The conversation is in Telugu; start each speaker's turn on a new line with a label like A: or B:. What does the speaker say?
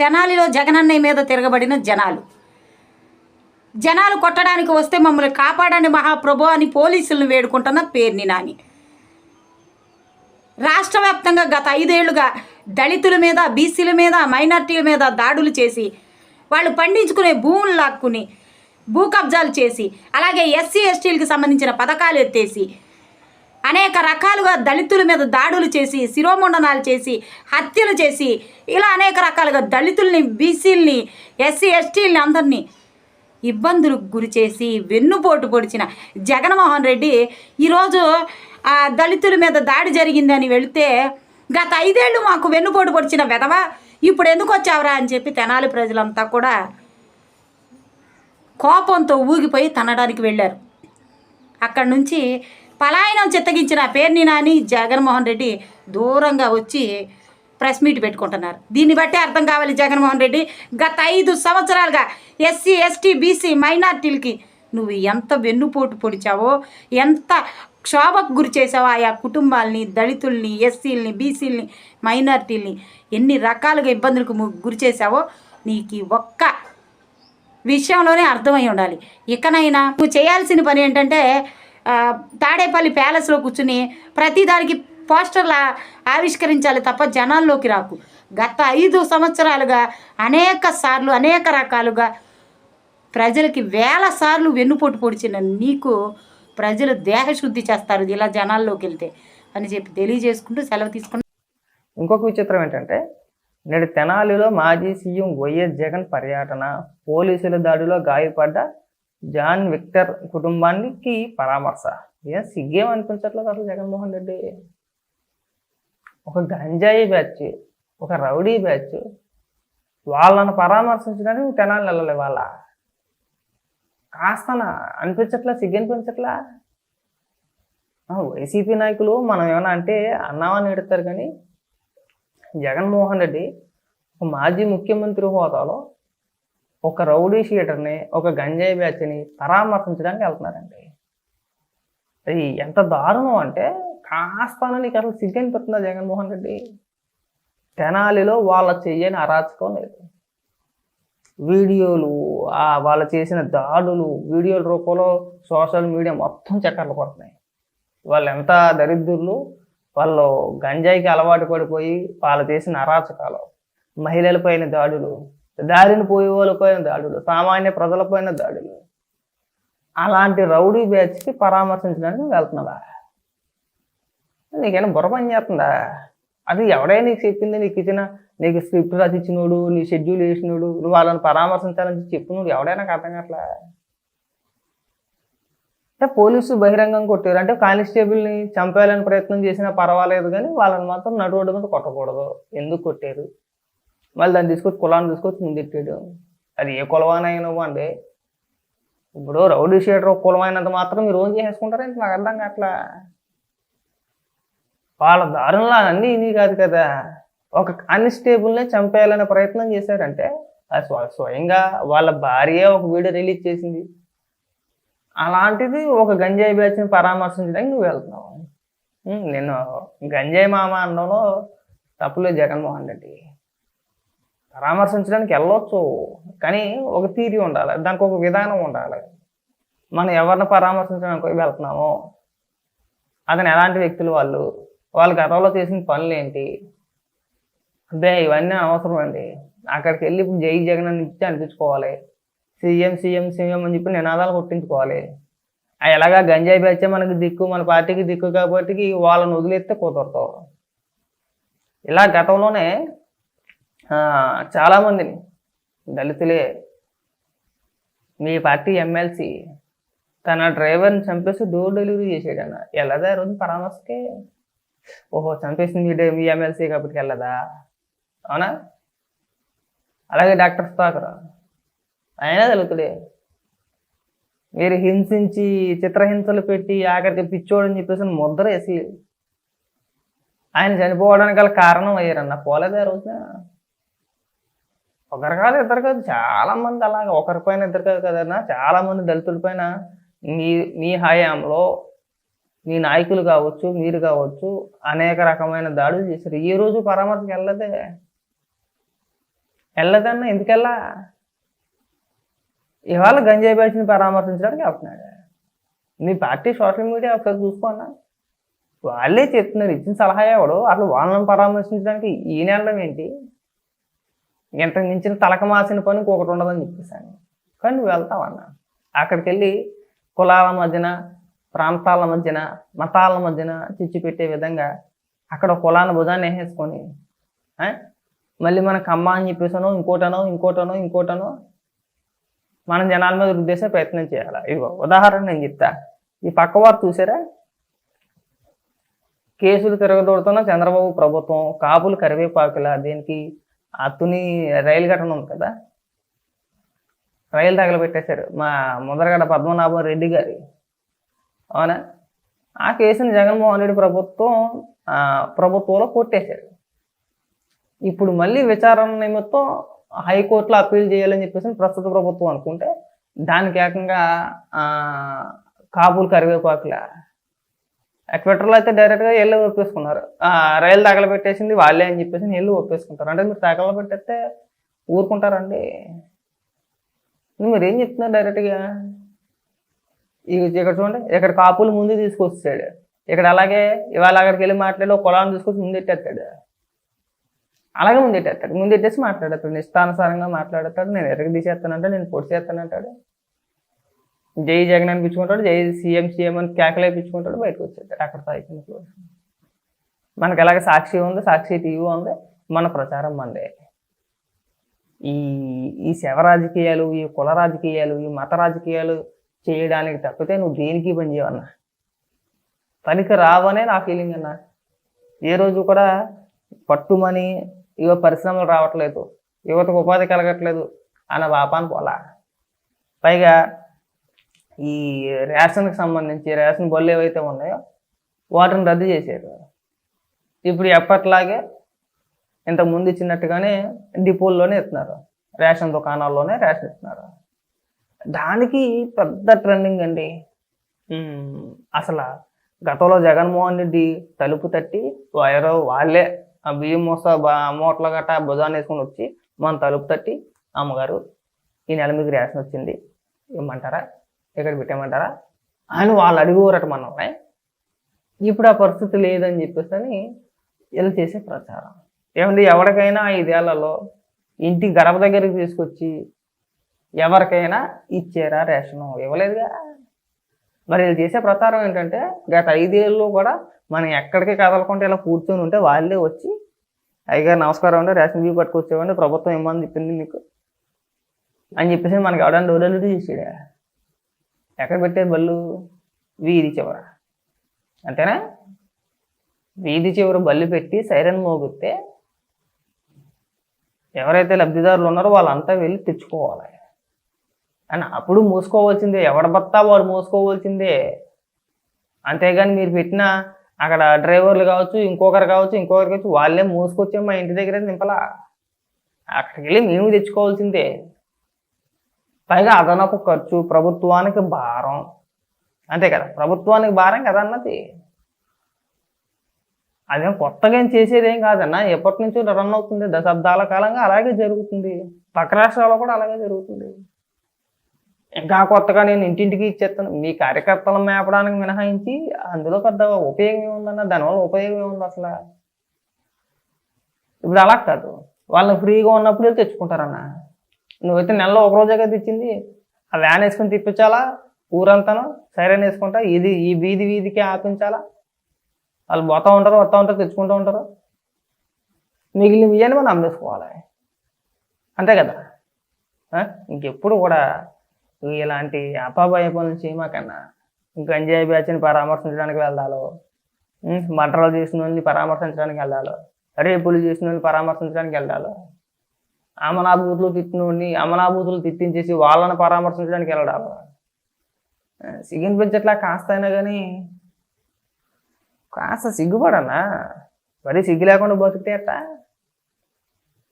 A: తెనాలిలో జగనన్నయ్య మీద తిరగబడిన జనాలు. జనాలు కొట్టడానికి వస్తే మమ్మల్ని కాపాడండి మహాప్రభు అని పోలీసులను వేడుకుంటున్న పేర్ని నాని. రాష్ట్ర వ్యాప్తంగా గత ఐదేళ్ళుగా దళితుల మీద బీసీల మీద మైనార్టీల మీద దాడులు చేసి వాళ్ళు పండించుకునే భూములు లాక్కుని భూ కబ్జాలు చేసి అలాగే ఎస్సీ ఎస్టీలకు సంబంధించిన పథకాలు ఎత్తేసి అనేక రకాలుగా దళితుల మీద దాడులు చేసి శిరోముండనాలు చేసి హత్యలు చేసి ఇలా అనేక రకాలుగా దళితుల్ని బీసీలని ఎస్సీ ఎస్టీలని అందరినీ ఇబ్బందులకు గురి చేసి వెన్నుపోటు పొడిచిన జగన్మోహన్ రెడ్డి ఈరోజు దళితుల మీద దాడి జరిగిందని వెళితే గత ఐదేళ్ళు మాకు వెన్నుపోటు పొడిచిన వెధవ ఇప్పుడు ఎందుకు వచ్చావురా అని చెప్పి తెనాలి ప్రజలంతా కూడా కోపంతో ఊగిపోయి తనడానికి వెళ్ళారు. అక్కడి నుంచి పలాయనం చిత్తగించిన పేర్ని నాని జగన్మోహన్ రెడ్డి దూరంగా వచ్చి ప్రెస్ మీట్ పెట్టుకుంటున్నారు. దీన్ని బట్టి అర్థం కావాలి జగన్మోహన్ రెడ్డి. గత ఐదు సంవత్సరాలుగా ఎస్సీ ఎస్టీ బీసీ మైనార్టీలకి నువ్వు ఎంత వెన్నుపోటు పొడిచావో ఎంత క్షోభకు గురి చేసావో ఆయా కుటుంబాలని దళితుల్ని ఎస్సీలని బీసీలని మైనార్టీల్ని ఎన్ని రకాలుగా ఇబ్బందులకు గురి చేసావో నీకు ఒక్క విషయంలోనే అర్థమై ఉండాలి. ఇకనైనా నువ్వు చేయాల్సిన పని ఏంటంటే తాడేపల్లి ప్యాలెస్లో కూర్చుని ప్రతిదానికి పోస్టర్లు ఆవిష్కరించాలి తప్ప జనాల్లోకి రాకు. గత ఐదు సంవత్సరాలుగా అనేక సార్లు అనేక రకాలుగా ప్రజలకి వేల సార్లు వెన్నుపోటు పొడిచిన నీకు ప్రజలు దేహశుద్ధి చేస్తారు ఇలా జనాల్లోకి వెళ్తే అని చెప్పి తెలియజేసుకుంటూ సెలవు తీసుకుంటూ
B: ఇంకొక విచిత్రం ఏంటంటే నేడు తెనాలిలో మాజీ సీఎం వైఎస్ జగన్ పర్యటన పోలీసుల దాడిలో గాయపడ్డ జాన్ విక్టర్ కుటుంబానికి పరామర్శ. ఏం సిగ్గేం అనిపించట్లేదు అసలు జగన్మోహన్ రెడ్డి. ఒక గంజాయి బ్యాచ్ ఒక రౌడీ బ్యాచ్ వాళ్ళని పరామర్శించడానికి తెనాలి వెళ్ళలే వాళ్ళ కాస్తన అనిపించట్లా సిగ్గు అనిపించట్లా? వైసీపీ నాయకులు మనం ఏమైనా అంటే అన్నామని ఎడతారు కానీ జగన్మోహన్ రెడ్డి ఒక మాజీ ముఖ్యమంత్రి హోదాలో ఒక రౌడీ షీటర్ని ఒక గంజాయి బ్యాచ్ని పరామర్శించడానికి వెళ్తున్నారండి. అది ఎంత దారుణం అంటే కాస్తాన నీకు అసలు సిగ్గనిపిస్తుందా జగన్మోహన్ రెడ్డి? తెనాలిలో వాళ్ళ చెయ్యని అరాచకం లేదు. వీడియోలు వాళ్ళు చేసిన దాడులు వీడియోల రూపంలో సోషల్ మీడియా మొత్తం చక్కర్లు కొడుతున్నాయి. వాళ్ళు ఎంత దరిద్రులు వాళ్ళు గంజాయికి అలవాటు పడిపోయి వాళ్ళు చేసిన అరాచకాలు మహిళలపైన దాడులు దారిని పోయే వాళ్ళపైన దాడులు సామాన్య ప్రజలపైన దాడులు. అలాంటి రౌడీ బ్యాచ్కి పరామర్శించడానికి వెళ్తున్నావా నీకైనా బుర్ర పని చేస్తుందా? అది ఎవడైనా నీకు చెప్పింది? నీకు ఇచ్చిన నీకు స్క్రిప్ట్ రాసి నీ షెడ్యూల్ వేసినోడు నువ్వు వాళ్ళని పరామర్శించాలని చెప్పినోడు ఎవడైనా అర్థం కావట్లా? అంటే పోలీసు బహిరంగం కొట్టారు. అంటే కానిస్టేబుల్ని చంపేయాలని ప్రయత్నం చేసినా పర్వాలేదు కానీ వాళ్ళని మాత్రం నడు మీద కొట్టకూడదు. ఎందుకు కొట్టారు? మళ్ళీ దాన్ని తీసుకొచ్చి కులాన్ని తీసుకొచ్చి ముందెట్టాడు అది ఏ కులవానైనా అండి ఇప్పుడు రౌడీ షీటర్ కులమైనంత మాత్రం మీరు ఓన్ చేసేసుకుంటారంటే నాకు అర్థం కావట్లా? వాళ్ళ దారుణంలో అన్నీ ఇది కాదు కదా. ఒక కానిస్టేబుల్నే చంపేయాలనే ప్రయత్నం చేశారంటే అది స్వయంగా వాళ్ళ భార్య ఒక వీడియో రిలీజ్ చేసింది. అలాంటిది ఒక గంజాయి బ్యాచ్ని పరామర్శించడానికి నువ్వు వెళ్తున్నావు. నేను గంజాయి మామ అనడంలో తప్పులేదు జగన్మోహన్ రెడ్డి. పరామర్శించడానికి వెళ్ళొచ్చు. కానీ ఒక తీరి ఉండాలి. దానికి ఒక విధానం ఉండాలి. మనం ఎవరిని పరామర్శించడానికి వెళ్తున్నామో అతను ఎలాంటి వ్యక్తులు వాళ్ళు వాళ్ళ గతంలో చేసిన పనులు ఏంటి అబ్బే ఇవన్నీ అవసరం అండి అక్కడికి వెళ్ళి ఇప్పుడు జై జగన్ అని ఇచ్చి అనిపించుకోవాలి. సీఎం సీఎం సీఎం అని చెప్పి నినాదాలు కొట్టించుకోవాలి. ఎలాగా గంజాయి బ్యాచే మనకి దిక్కు మన పార్టీకి దిక్కు కాబట్టి వాళ్ళని వదిలేస్తే కుదరతావు ఇలా గతంలోనే చాలామందిని దళితులే. మీ పార్టీ ఎమ్మెల్సీ తన డ్రైవర్ని చంపేసి డోర్ డెలివరీ చేసాడన్న వెళ్ళదా రోజు పరామర్శకే? ఓహో చంపేసింది మీ డే- మీ ఎమ్మెల్సీ కాబట్టి వెళ్ళదా అవునా? అలాగే డాక్టర్ సుధాకర్ ఆయన దళితుడే. మీరు హింసించి చిత్రహింసలు పెట్టి ఆఖరికి పిచ్చోడని చెప్పేసి ముద్ర వేసి ఆయన చనిపోవడానికి గల కారణం అయ్యారన్న పోలేదా రోజున? ఒకరు కాదు ఇద్దరు కాదు చాలా మంది అలాగే. ఒకరి పైన ఇద్దరు కాదు కదన్నా చాలా మంది దళితుల పైన మీ మీ హయాంలో మీ నాయకులు కావచ్చు మీరు కావచ్చు అనేక రకమైన దాడులు చేశారు. ఈ రోజు పరామర్శకు వెళ్ళదే. వెళ్ళదన్నా ఎందుకెళ్ళా? ఇవాళ గంజాయి బ్యాచ్ని పరామర్శించడానికి వెళ్తున్నాడు. మీ పార్టీ సోషల్ మీడియా ఒకసారి చూసుకోన్నా వాళ్ళే చెప్తున్నారు ఇచ్చిన సలహా ఎవడు అసలు వాళ్ళని పరామర్శించడానికి ఈయన వెళ్ళడం ఏంటి? ఇంతకు మించిన తలక మాసిన పని ఇంకొకటి ఉండదని చెప్పేసాను కానీ నువ్వు వెళ్తావన్నా అక్కడికి వెళ్ళి కులాల మధ్యన ప్రాంతాల మధ్యన మతాల మధ్యన చిచ్చు పెట్టే విధంగా అక్కడ కులాన్ని భుజాన్ని వేసేసుకొని మళ్ళీ మన కమ్మ అని చెప్పేసానో ఇంకోటనో ఇంకోటనో ఇంకోటనో మనం జనాల మీద రుద్దేసే ప్రయత్నం చేయాలి? ఇదిగో ఉదాహరణ నేను చెప్తా. ఈ పక్కవారు చూసారా? కేసులు తిరగదోడుతున్న చంద్రబాబు ప్రభుత్వం కాపులు కరివేపాకుల దీనికి అత్తుని రైలు ఘటన ఉంది కదా? రైలు తగలబెట్టేశారు. మా ముదరగడ పద్మనాభం రెడ్డి గారి. అవునా? ఆ కేసుని జగన్మోహన్ రెడ్డి ప్రభుత్వం ఆ, ప్రభుత్వంలో కొట్టేశారు. ఇప్పుడు మళ్ళీ విచారణ నిమిత్తం హైకోర్టులో అప్పీల్ చేయాలని చెప్పేసి ప్రస్తుత ప్రభుత్వం అనుకుంటే దానికి ఏకంగా ఆ, కాబూల్ కరివేపాకుల ట్విట్టర్లో అయితే డైరెక్ట్గా వెళ్ళి ఒప్పేసుకున్నారు. రైలు తగలబెట్టేసింది వాళ్ళే అని చెప్పేసి వెళ్ళి ఒప్పేసుకుంటారు అంటే మీరు తగలబెట్టేస్తే ఊరుకుంటారండి. మీరు ఏం చెప్తున్నారు డైరెక్ట్గా ఇక్కడ చూడండి ఇక్కడ కాపులు ముందు తీసుకొస్తాడు ఇక్కడ అలాగే ఇవాళ అక్కడికి వెళ్ళి మాట్లాడి ఒక కులాన్ని తీసుకొచ్చి ముందెట్టేస్తాడు. అలాగే ముందెట్టేస్తాడు. ముందెట్టేసి మాట్లాడతాడు. ఇష్టానుసారంగా మాట్లాడతాడు. నేను ఎరగ తీసేస్తానంటే నేను పొడిచేస్తానంటాడు జై జగన్ అనిపించుకుంటాడు జై సీఎం సీఎం అని కేకలు వేయించుకుంటాడు బయటకు వచ్చేస్తాడు. అక్కడ స్థాయికి మనకు మనకి ఎలాగ సాక్షి ఉంది సాక్షి టీవీ ఉంది మన ప్రచారం మందే. ఈ ఈ శవ రాజకీయాలు ఈ కుల రాజకీయాలు ఈ మత రాజకీయాలు చేయడానికి తప్పితే నువ్వు దేనికి పని చేయవన్నా పనికి రావనే నా ఫీలింగ్ అన్న. ఏ రోజు కూడా పట్టుమని ఇవ పరిశ్రమలు రావట్లేదు యువతకు ఉపాధి కలగట్లేదు అన్న పాపాన్ని పోలా. పైగా ఈ రేషన్కి సంబంధించి రేషన్ బళ్ళు ఏవైతే ఉన్నాయో వాటిని రద్దు చేశారు. ఇప్పుడు ఎప్పట్లాగే ఇంతకు ముందు ఇచ్చినట్టుగానే డిపోల్లోనే ఇస్తున్నారు. రేషన్ దుకాణాల్లోనే రేషన్ ఇస్తున్నారు. దానికి పెద్ద ట్రెండింగ్ అండి. అసలు గతంలో జగన్మోహన్ రెడ్డి తలుపు తట్టి ఎవరో వాళ్ళే ఆ బియ్యం మోస్తా బా మూటలు గట్ట భుజాన్ని వేసుకొని వచ్చి మన తలుపు తట్టి అమ్మగారు ఈ నెల మీకు రేషన్ వచ్చింది. ఇవ్వమంటారా ఇక్కడ పెట్టేయమంటారా అని వాళ్ళు అడిగోరట మనల్ని. ఇప్పుడు ఆ పరిస్థితి లేదని చెప్పేసి అని వీళ్ళు చేసే ప్రచారం. ఏమంటే ఎవరికైనా ఐదేళ్ళలో ఇంటి గడప దగ్గరికి తీసుకొచ్చి ఎవరికైనా ఇచ్చారా రేషను? ఇవ్వలేదుగా. మరి వీళ్ళు చేసే ప్రచారం ఏంటంటే గత ఐదేళ్ళు కూడా మనం ఎక్కడికి కదలకుండా ఇలా కూర్చొని ఉంటే వాళ్ళే వచ్చి అయ్యగారు నమస్కారం అండి రేషన్ బియ్యం పట్టుకొచ్చేవండి ప్రభుత్వం ఇమ్మని చెప్పింది మీకు అని చెప్పేసి మనకి ఎవడన్నా డోడలు చేసాడా ఎక్కడ పెట్టే బళ్ళు వీధి చివర. అంతేనా? వీధి చివర బళ్ళు పెట్టి సైరన్ మోగితే ఎవరైతే లబ్ధిదారులు ఉన్నారో వాళ్ళంతా వెళ్ళి తెచ్చుకోవాలి. అని అప్పుడు మూసుకోవాల్సిందే. ఎవడ బత్తా వాడు మూసుకోవాల్సిందే. అంతేగాని మీరు పెట్టిన అక్కడ డ్రైవర్లు కావచ్చు ఇంకొకరు కావచ్చు ఇంకొకరు కావచ్చు వాళ్ళే మూసుకొచ్చే మా ఇంటి దగ్గర నింపలా అక్కడికి వెళ్ళి మేము తెచ్చుకోవాల్సిందే. పైగా అదనపు ఖర్చు ప్రభుత్వానికి భారం. అంతే కదా ప్రభుత్వానికి భారం కదా అన్నది? అదేం కొత్తగా ఏం చేసేది ఏం కాదన్న ఎప్పటి నుంచో రన్ అవుతుంది దశాబ్దాల కాలంగా అలాగే జరుగుతుంది. పక్క రాష్ట్రాల్లో కూడా అలాగే జరుగుతుంది. ఇంకా కొత్తగా నేను ఇంటింటికి ఇచ్చేస్తాను. మీ కార్యకర్తలను మేపడానికి మినహాయించి అందులో పెద్ద ఉపయోగం ఏముందన్న దానివల్ల ఉపయోగం ఏముంది అసలు? ఇప్పుడు అలా కాదు. వాళ్ళని ఫ్రీగా ఉన్నప్పుడు తెచ్చుకుంటారన్నా. నువ్వైతే నెలలో ఒక రోజే కదా తెచ్చింది ఆ వ్యాన్ వేసుకుని తిప్పించాలా? ఊరంతాను సైరన్ వేసుకుంటా? ఇది ఈ వీధి వీధికి ఆపించాలా? వాళ్ళు పోతా ఉంటారు వస్తూ ఉంటారు తెచ్చుకుంటూ ఉంటారు. మిగిలిన బియ్యాన్ని మనం అమ్మేసుకోవాలి. అంతే కదా? ఇంకెప్పుడు కూడా ఇలాంటి అపాభాయ పనులు చేయమాకన్నా గంజాయి బ్యాచ్ని పరామర్శించడానికి వెళ్ళాలో మంటలు చేసిన వాళ్ళని పరామర్శించడానికి వెళ్ళాలో రేపులు చేసిన వాళ్ళని పరామర్శించడానికి వెళ్ళాలో అమనాభూతులు తిట్టినోడిని అమనాభూతులు తిట్టించేసి వాళ్ళని పరామర్శించడానికి వెళ్ళడాలి సిగ్గినిపించట్లా కాస్త అయినా కానీ కాస్త సిగ్గుపడన్నా మరీ సిగ్గు లేకుండా బతికితే ఎట్టా